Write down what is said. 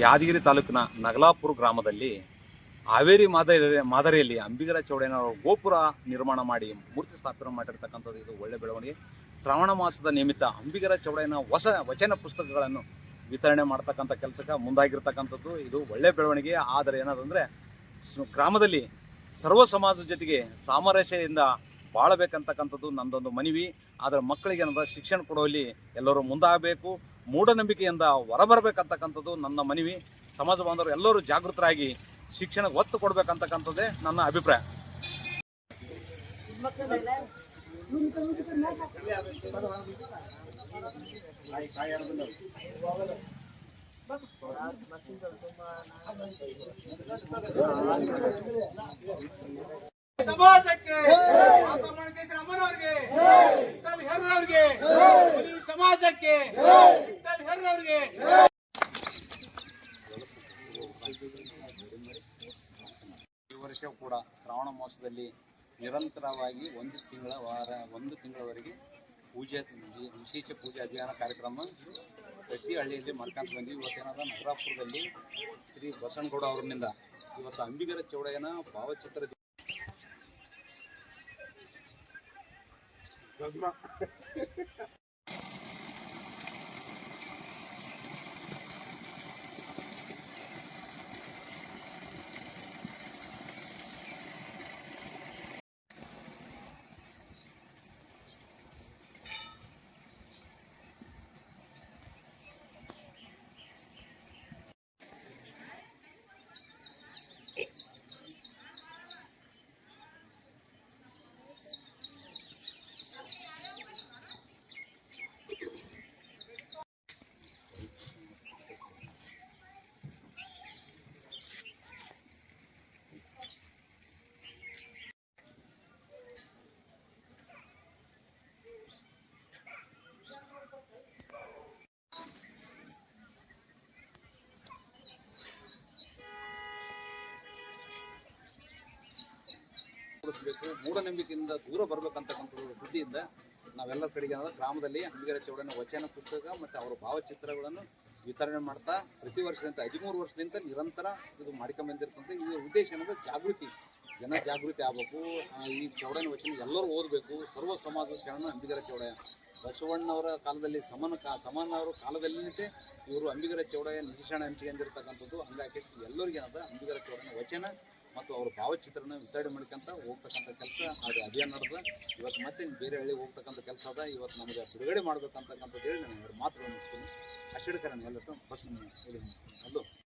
ಯಾದಗಿರಿ ತಾಲೂಕಿನ ನಗಲಾಪುರ ಗ್ರಾಮದಲ್ಲಿ ಹಾವೇರಿ ಮಾದರಿ ಮಾದರಿಯಲ್ಲಿ ಅಂಬಿಗರ ಚೌಡಯ್ಯನವರ ಗೋಪುರ ನಿರ್ಮಾಣ ಮಾಡಿ ಮೂರ್ತಿ ಸ್ಥಾಪನೆ ಮಾಡಿರ್ತಕ್ಕಂಥದ್ದು ಇದು ಒಳ್ಳೆ ಬೆಳವಣಿಗೆ. ಶ್ರಾವಣ ಮಾಸದ ನಿಮಿತ್ತ ಅಂಬಿಗರ ಚೌಡಯ್ಯನ ಹೊಸ ವಚನ ಪುಸ್ತಕಗಳನ್ನು ವಿತರಣೆ ಮಾಡ್ತಕ್ಕಂಥ ಕೆಲಸಕ್ಕೆ ಮುಂದಾಗಿರ್ತಕ್ಕಂಥದ್ದು ಇದು ಒಳ್ಳೆ ಬೆಳವಣಿಗೆ. ಆದರೆ ಏನಾದಂದರೆ ಗ್ರಾಮದಲ್ಲಿ ಸರ್ವ ಸಮಾಜದ ಜೊತೆಗೆ ಸಾಮರಸ್ಯದಿಂದ ಬಾಳಬೇಕಂತಕ್ಕಂಥದ್ದು ನಂದೊಂದು ಮನವಿ. ಆದರೆ ಮಕ್ಕಳಿಗೆ ಏನದ, ಶಿಕ್ಷಣ ಕೊಡುವಲ್ಲಿ ಎಲ್ಲರೂ ಮುಂದಾಗಬೇಕು. ಮೂಢನಂಬಿಕೆಯಿಂದ ಹೊರಬರಬೇಕಂತಕ್ಕಂಥದ್ದು ನನ್ನ ಮನವಿ. ಸಮಾಜ ಬಾಂಧವರು ಎಲ್ಲರೂ ಜಾಗೃತರಾಗಿ ಶಿಕ್ಷಣಕ್ಕೆ ಒತ್ತು ಕೊಡ್ಬೇಕಂತಕ್ಕಂಥದ್ದೇ ನನ್ನ ಅಭಿಪ್ರಾಯ. ಸಮಾಜಕ್ಕೆ ಹುಲಿ ಸಮಾಜಕ್ಕೆ ಈ ವರ್ಷ ಕೂಡ ಶ್ರಾವಣ ಮಾಸದಲ್ಲಿ ನಿರಂತರವಾಗಿ ಒಂದು ತಿಂಗಳ ವಾರ ಒಂದು ತಿಂಗಳವರೆಗೆ ಪೂಜೆ ವಿಶೇಷ ಪೂಜೆ ಅಭಿಯಾನ ಕಾರ್ಯಕ್ರಮ ಪ್ರತಿ ಹಳ್ಳಿಯಲ್ಲಿ ಮಾಡ್ಕೊಂತ ಬಂದ್ವಿ. ಇವತ್ತೇನಾದ ನಗರಾಪುರದಲ್ಲಿ ಶ್ರೀ ಬಸನಗೌಡ ಅವರಿಂದ ಇವತ್ತು ಅಂಬಿಗರ ಚೌಡಯ್ಯನ ಭಾವಚಿತ್ರ ಕೊಡಿಸ್ಬೇಕು ಮೂಢನಂಬಿಕೆಯಿಂದ ದೂರ ಬರ್ಬೇಕಂತಕ್ಕಂಥ ಬುದ್ಧಿಯಿಂದ ನಾವೆಲ್ಲರ ಕಡೆಗೆ ಏನಾದ್ರು ಗ್ರಾಮದಲ್ಲಿ ಅಂಬಿಗರ ಚೌಡನ ವಚನ, ಪುಸ್ತಕ ಮತ್ತು ಅವರ ಭಾವಚಿತ್ರಗಳನ್ನು ವಿತರಣೆ ಮಾಡ್ತಾ ಪ್ರತಿ ವರ್ಷದಿಂದ ಹದಿಮೂರು ವರ್ಷದಿಂದ ನಿರಂತರ ಇದು ಈ ಇದರ ಉದ್ದೇಶ ಏನಂದ್ರೆ ಜಾಗೃತಿ. ಜನ ಜಾಗೃತಿ ಆಗಬೇಕು. ಈ ಚೌಡನ ವಚನ ಎಲ್ಲರೂ ಓದಬೇಕು. ಸರ್ವ ಸಮಾಜದ ಶರಣ ಅಂಬಿಗರ ಚೌಡಯ್ಯ ಬಸವಣ್ಣವರ ಕಾಲದಲ್ಲಿ ಸಮಾನ ಕಾ, ಸಮಾನವರ ಕಾಲದಲ್ಲಿನೇ ಇವರು ಅಂಬಿಗರ ಚೌಡಯ್ಯ ನಿರೀಕ್ಷಣ ಹಂಚಿಕೊಂಡಿರ್ತಕ್ಕಂಥದ್ದು. ಹಂಗಾಗಿ ಎಲ್ಲರಿಗೂ ಅಂಬಿಗರ ಚೌಡನ ವಚನ ಮತ್ತು ಅವ್ರ ಭಾವಚಿತ್ರನ ವಿತರಣೆ ಮಾಡ್ಕೊಂತ ಹೋಗ್ತಕ್ಕಂಥ ಕೆಲಸ, ಅದು ಅದೇ ನಡೆದ. ಇವತ್ತು ಮತ್ತೆ ಬೇರೆ ಹಳ್ಳಿಗೆ ಹೋಗ್ತಕ್ಕಂಥ ಕೆಲಸ ಅದ. ಇವತ್ತು ನಮಗೆ ಬಿಡುಗಡೆ ಮಾಡ್ಬೇಕಂತಕ್ಕಂಥದ್ದು ಹೇಳಿ ನಾನು ಎರಡು ಮಾತುಗಳನ್ನು ಮುಗಿಸ್ತೀನಿ. ಅಷ್ಟು ಹೇಳ್ತಾರೆ ಎಲ್ಲರೂ ಫಸ್ಟ್ ಹೇಳಿ